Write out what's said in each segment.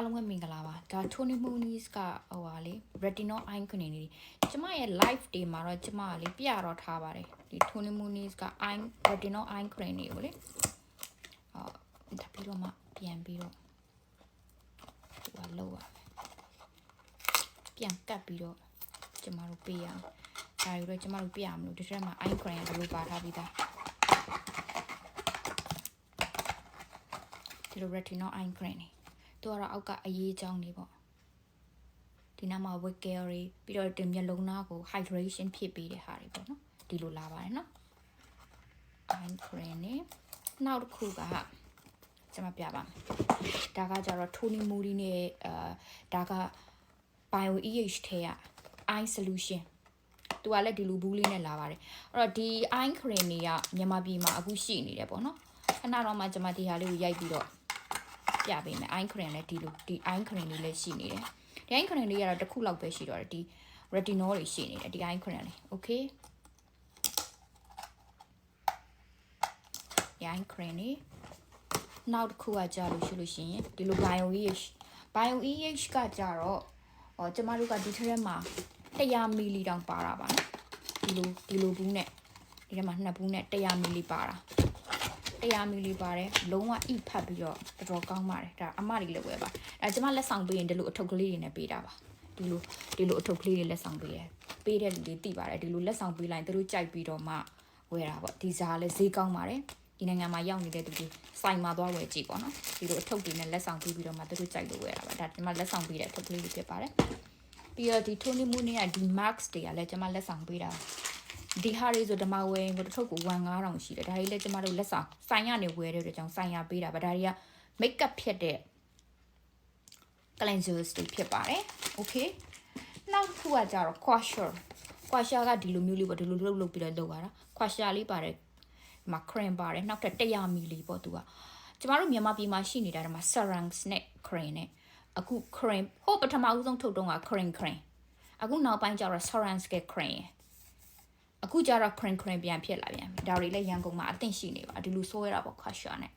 အားလုံးပဲမင်္ဂလာပါဒါ Tony Muniz ကဟိုပါလေ Retinol Eye Cream နေကျမရဲ့ live တွေမှာတော့ကျမကလေပြတော့ထားပါတယ်ဒီ Tony Muniz က Eye Retinol Eye Cream တွေကိုလေဟောဒါပြီးတော့မှပြန်ပြီးတော့ဟိုပါလောက်ပါမယ်ပြန်ကတ်ပြီးတော့ကျမတို့ပေးရအောင်ဒါယူတော့ကျမတို့ပြရမလို့ဒီထက်မှာ Eye Cream ကဘယ်လိုပါထားပြီးသားဒီလို Retinol Eye Cream နေ သူကတော့အောက်ကအရေးအကြောင်းတွေပေါ့ဒီနားမှာ wick care တွေပြီးတော့ဒီမျက်လုံးသားကို hydration ဖြစ်ပေးတဲ့ဟာတွေပေါ့နော်ဒီလိုလာပါတယ်နော် eye cream နဲ့နောက်တစ်ခုကကျွန်မပြပါမယ်ဒါကကြတော့ Tony Moody နဲ့အာဒါက Bio EH ထဲက eye solution သူကလည်းဒီလိုဘူးလေးနဲ့လာပါတယ်အဲ့တော့ဒီ eye cream တွေကမြန်မာပြည်မှာအခုရှိနေတယ်ပေါ့နော်ခဏတော့မှကျွန်မဒီဟာလေးကိုရိုက်ပြီးတော့ ပြပေးမယ် eye cream လည်းဒီလိုဒီ eye cream လေးလည်းရှိနေတယ်ဒီ eye cream လေးကတော့တစ်ခုလောက်ပဲရှိတော့တယ်ဒီ retinol တွေရှိနေတယ်ဒီ eye cream လေး okay ဒီ eye cream လေးနောက်တစ်ခုကကြာလို့ရှိလို့ရှိရင်ဒီလို bio EH bio EH ကကြတော့ဟောကျမတို့ကဒီထက်မှာ100မီလီတောင်ပါတာပါနော်ဒီလိုဒီလိုဘူးနဲ့ဒီထဲမှာနှစ်ဘူးနဲ့100မီလီပါတာ 100မီလီပါတယ်လုံးဝအိဖတ်ပြီးတော့တော်တော်ကောင်းပါတယ်ဒါအမတွေလည်းဝယ်ပါအဲကျွန်မလက်ဆောင်ပေးရင်ဒီလိုအထုပ်ကလေးတွေနဲ့ပေးတာပါဒီလိုဒီလိုအထုပ်ကလေးတွေလက်ဆောင်ပေးရပေးတဲ့လူတွေသိပါတယ်ဒီလိုလက်ဆောင်ပေးလိုက်သူတို့ကြိုက်ပြီးတော့မှဝယ်တာပေါ့ဒီစားလည်းဈေးကောင်းပါတယ်ဒီနိုင်ငံမှာရောက်နေတဲ့သူတွေစိုင်မှာသွားဝယ်ကြည့်ပေါ့နော်ဒီလိုအထုပ်တွေနဲ့လက်ဆောင်ပေးပြီးတော့မှသူတို့ကြိုက်လို့ဝယ်တာပါဒါကျွန်မလက်ဆောင်ပေးတဲ့အထုပ်ကလေးတွေဖြစ်ပါတယ်ပြီးတော့ဒီ Tony Moon ကဒီ Max တွေကလည်းကျွန်မလက်ဆောင်ပေးတာ ဒီဟာတွေဆိုဓမ္မဝယ်ရင်ကိုတစ်ထုပ်ကို19000ရှိတယ်ဒါတွေလည်းကျမတို့လက်ဆောင်ဆိုင်ရနေဝယ်တဲ့အတွက်ကြောင့်ဆိုင်ရပေးတာဗဒါတွေက make up ဖြစ်တဲ့ cleansers တွေဖြစ်ပါတယ် okay နောက်တစ်ခုကကြတော့ quasher quasher ကဒီလိုမျိုးလေးပေါ့ဒီလိုလှုပ်လှုပ်ပြီးတော့လုပ်ရတာ quasher လေးပါတယ်မှာ cream ပါတယ်နောက်ထပ်100 ml ပေါ့သူကကျမတို့မြန်မာပြည်မှာရှိနေတာဒီမှာ sarangs နဲ့ cream နဲ့အခု cream ဟိုပထမဦးဆုံးထုတ်တော့က cream cream အခုနောက်ပိုင်းကျတော့ sarangs က cream အခုကျတော့ crane crane ပြန်ဖြစ်လာပြန်ပြီဒါတွေလည်းရန်ကုန်မှာအသင့်ရှိနေပါဒီလိုဆိုရတာပေါ့ခါရှာနဲ့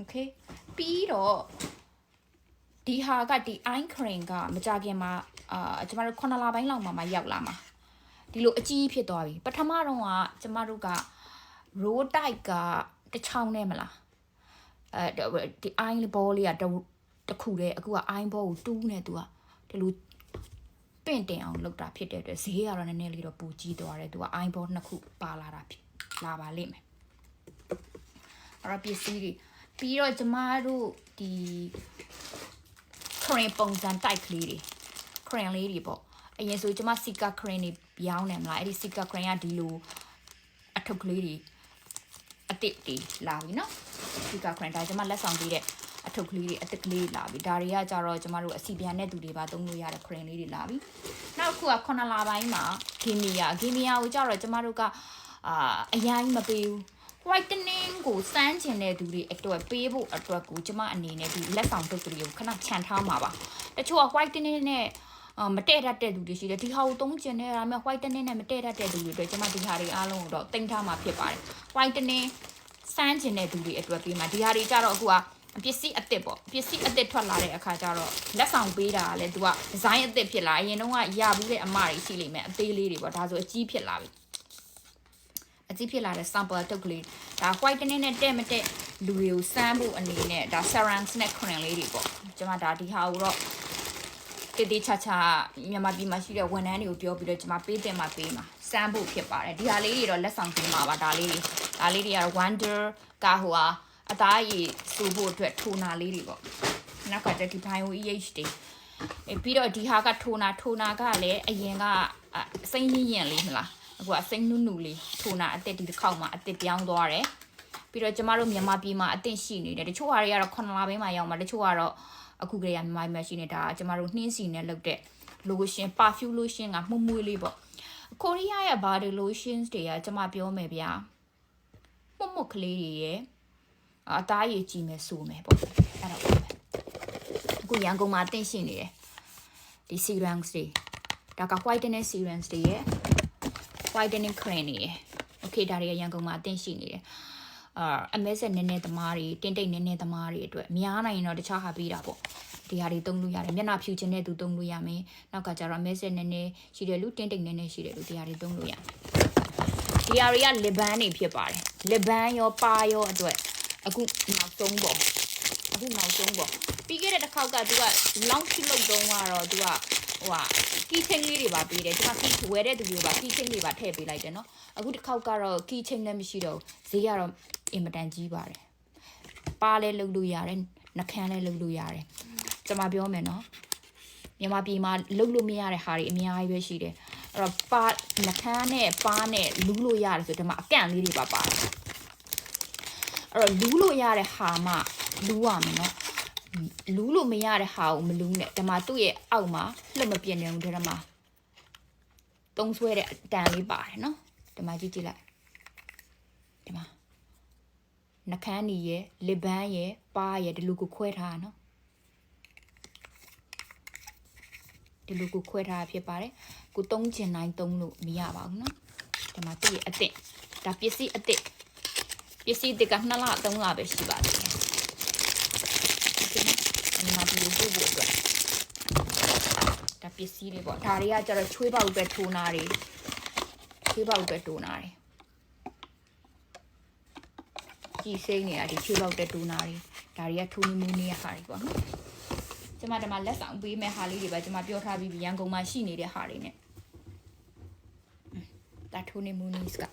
okay ပြီးတော့ဒီဟာကဒီ eye crane ကမကြခင်မှာအာကျမတို့9လပိုင်းလောက်မှမှရောက်လာမှာဒီလိုအကြီးဖြစ်သွားပြီပထမတော့ကကျမတို့က row type ကတစ်ချောင်းနဲ့မလားအဲဒီ eye ball လေးကတစ်ခုတည်းအခုက eye ball ကိုတူးနေသူကဒီလို ပင့်တင်အောင်လုပ်တာဖြစ်တဲ့အတွက်ဈေးကတော့နည်းနည်းလေးတော့ပူကြီးသွားတယ်သူက iBot နှစ်ခုပါလာတာဖြစ်လာပါလိမ့်မယ်အဲ့တော့ပစ္စည်းတွေပြီးတော့ကျမတို့ဒီ crane ပုံစံ type ကလေးတွေ crane လေးတွေပေါ့အရင်ဆိုကျမ Sika crane တွေပြောင်းတယ်မလားအဲ့ဒီ Sika crane ကဒီလိုအထုပ်ကလေးတွေအတစ်တွေလာပြီနော် Sika crane ဒါကျမလက်ဆောင်ပေးတဲ့ အထုပ်ကလေးတွေအသစ်ကလေးလာပြီဒါတွေကကြတော့ကျမတို့အစီပြန်တဲ့သူတွေပါသုံးလို့ရတဲ့ crane လေးတွေလာပြီနောက်တစ်ခုက9လပိုင်းမှာဂီမီယာဂီမီယာကိုကြတော့ကျမတို့ကအာအရင်မပေးဘူး whitening ကိုစမ်းကျင်တဲ့သူတွေအတွက်ပေးဖို့အတွက်ကိုကျမအနေနဲ့ဒီလက်ဆောင်တုပ်ကလေးကိုခဏခြံထားမှာပါတချို့က whitening နဲ့အာမတည့်တတ်တဲ့သူတွေရှိတယ်ဒီဟာကိုသုံးကျင်နေတာမဲ့ whitening နဲ့မတည့်တတ်တဲ့သူတွေအတွက်ကျမဒီဟာတွေအားလုံးကိုတော့တင်ထားမှာဖြစ်ပါတယ် whitening စမ်းကျင်တဲ့သူတွေအတွက်ပေးမှာဒီဟာတွေကြတော့အခုက ပစ္စည်းအသစ်ပေါ့ပစ္စည်းအသစ်ထွက်လာတဲ့အခါကျတော့လက်ဆောင်ပေးတာကလည်း तू ကဒီဇိုင်းအသစ်ဖြစ်လာအရင်တုန်းကရဘူးတဲ့အမတွေရှိလိမ့်မယ်အသေးလေးတွေပေါ့ဒါဆိုအကြီးဖြစ်လာပြီအကြီးဖြစ်လာတဲ့ sample တုပ်ကလေးဒါ white နဲ့နဲ့တဲ့မတဲ့လူတွေကိုစမ်းဖို့အနေနဲ့ဒါ sarangs နဲ့ crown လေးတွေပေါ့ကျွန်မဒါဒီဟာကိုတော့တေးသေးချာချာမြန်မာပြည်မှာရှိတဲ့ဝန်ထမ်းတွေကိုပြောပြီးတော့ကျွန်မပေးတင်မှာပေးမှာစမ်းဖို့ဖြစ်ပါတယ်ဒီဟာလေးတွေတော့လက်ဆောင်ပေးမှာပါဒါလေးတွေဒါလေးတွေကတော့ wonder ကဟိုဟာ အသားရည်စူဖို့အတွက်ထိုနာလေးတွေပေါ့နောက်ကကျဒီ bio EH တွေအဲပြီးတော့ဒီဟာကထိုနာထိုနာကလည်းအရင်ကစိမ့်ရင်းရင်လေးမလားအခုကစိမ့်နုနုလေးထိုနာအစ်စ်ဒီတစ်ခေါက်မှာအစ်စ်ပြောင်းသွားတယ်ပြီးတော့ကျမတို့မြန်မာပြည်မှာအသင့်ရှိနေတယ်တချို့ဟာတွေကတော့9လပိုင်းမှာရောက်မှာတချို့ကတော့အခုကလေးကမြန်မာပြည်မှာရှိနေတာကျမတို့နှင်းစီနဲ့လုပ်တဲ့ lotion perfume lotion ကမှုမွေးလေးပေါ့ကိုရီးယားရဲ့ body lotions တွေကကျမပြောမယ်ဗျာမှုမှုကလေးတွေရဲ့ အသားရည်ကြည့်မယ်ဆိုမယ်ပေါ့အဲ့တော့အခုရန်ကုန်မှာအသင့်ရှိနေတယ်ဒီ serums တွေဒါက whitening serums တွေရဲ့ whitening cream တွေရဲ့ okay ဒါတွေကရန်ကုန်မှာအသင့်ရှိနေတယ်အာအမဲဆက်နည်းနည်းသမားတွေတင်းတိတ်နည်းနည်းသမားတွေအတွက်များနိုင်ရင်တော့တခြားဟာပေးတာပေါ့ဒီဟာတွေသုံးလို့ရတယ်မျက်နှာဖြူခြင်းတဲ့သူသုံးလို့ရမယ်နောက်ကကျတော့မဲဆက်နေနေရှိတယ်လူတင်းတိတ်နေနေရှိတယ်လူဒီဟာတွေသုံးလို့ရတယ်ဒီဟာတွေကလစ်ဘန်းတွေဖြစ်ပါတယ်လစ်ဘန်းရောပါရောအတွက် အခုနောက်ဆုံးပေါ့အခုနောက်ဆုံးပေါ့ပြီးခဲ့တဲ့တစ်ခေါက်ကသူက launch လုပ်တုန်းကတော့သူကဟိုဟာကီချင်းလေးတွေပါပေးတယ်ဒီမှာကီဝယ်တဲ့သူတွေပါကီချင်းတွေပါထည့်ပေးလိုက်တယ်နော်အခုတစ်ခေါက်ကတော့ကီချင်းလည်းမရှိတော့ဘူးဈေးကတော့အင်မတန်ကြီးပါတယ်ပါလဲလုပ်လို့ရတယ်နှခမ်းလဲလုပ်လို့ရတယ်ကျွန်မပြောမယ်နော်မြန်မာပြည်မှာလုပ်လို့မရတဲ့ဟာတွေအများကြီးပဲရှိတယ်အဲ့တော့ပါနှခမ်းနဲ့ပါနဲ့လူးလို့ရတယ်ဆိုဒီမှာအကန့်လေးတွေပါပါတယ် အဲ့တော့လူးလို့ရတဲ့ဟာမှလူးရမယ်နော်လူးလို့မရတဲ့ဟာကိုမလူးနဲ့ဒီမှာသူ့ရဲ့အောက်မှာလှုပ်မပြင်းနေဘူးဒီမှာတုံးဆွဲတဲ့အတန်လေးပါတယ်နော်ဒီမှာကြည့်ကြည့်လိုက်ဒီမှာနှကန်းနီရဲ့လစ်ဘန်းရဲ့ပါးရဲ့ဒီလိုကိုခွဲထားတာနော်ဒီလိုကိုခွဲထားတာဖြစ်ပါတယ်ကိုတုံးချင်တိုင်းတုံးလို့မရပါဘူးနော်ဒီမှာသူ့ရဲ့အစ်စ်ဒါပစ္စည်းအစ်စ် ပစ္စည်းအစ်စ်က2လ3လပဲရှိပါသေးတယ်ဒီမှာဒီလိုပို့ဖို့အတွက်ဒါပစ္စည်းတွေပေါ့ဒါတွေကကျတော့ချွေးပေါက်အတွက်ထိုးနာတွေချွေးပေါက်အတွက်ထိုးနာတွေကြည်စိမ့်နေတာဒီချွေးပေါက်အတွက်ထိုးနာတွေဒါတွေကထိုးနေမှုနေရဟာတွေပေါ့နော်ကျမဒီမှာလက်ဆောင်ပေးမဲ့ဟာလေးတွေပဲကျမပြောထားပြီးပြီရန်ကုန်မှာရှိနေတဲ့ဟာတွေ ਨੇ ဒါထိုးနေမှုနေစက